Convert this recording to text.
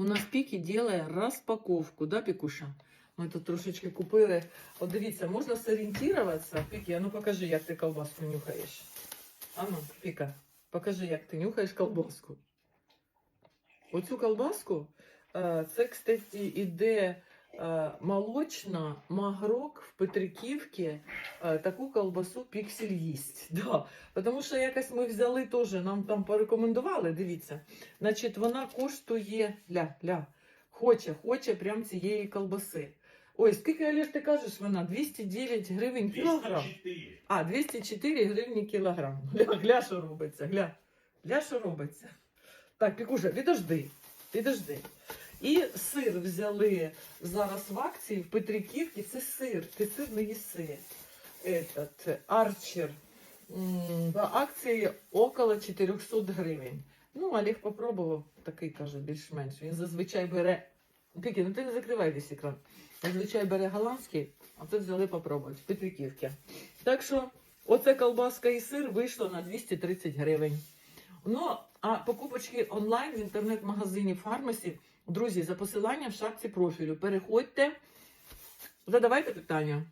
У нас Пікі ділає розпаковку, да, Пікуша? Ми тут трошечки купили. От дивіться, можна сорієнтуватися. Пікі, а ну покажи, як ти колбаску нюхаєш. А ну, Піка, покажи, як ти нюхаєш колбаску. Оцю колбаску, е, це, кстати, іде молочна магрок в Петриківці. Е, Таку колбасу піксель їсть. Да. Тому що якось ми взяли теж, нам там порекомендували, дивіться. Значить, вона коштує ля, ля, хоче, хоче прям цієї колбаси. Ой, скільки Олеж, ти кажеш, вона 209 гривень кілограм. 204. А, 204 гривні кілограм. Гля, гля, що робиться, гля. Гля, що робиться. Так, Пікуша, підожди, підожди. І сир взяли зараз в акції в Петриківці. Це сир, ти сир не їси. Этот, арчер. По акції около 400 гривень. Ну, Олег попробував, такий каже, більш-менш. Він зазвичай бере. Пікі, ну ти не закривай весь екран. Зазвичай бере голландський, а це взяли попробувати в Петриківці. Так що, оце колбаска і сир вийшло на 230 гривень. Ну, а покупочки онлайн в інтернет-магазині Фармасі, друзі, за посиланням в шапці профілю. Переходьте, задавайте питання.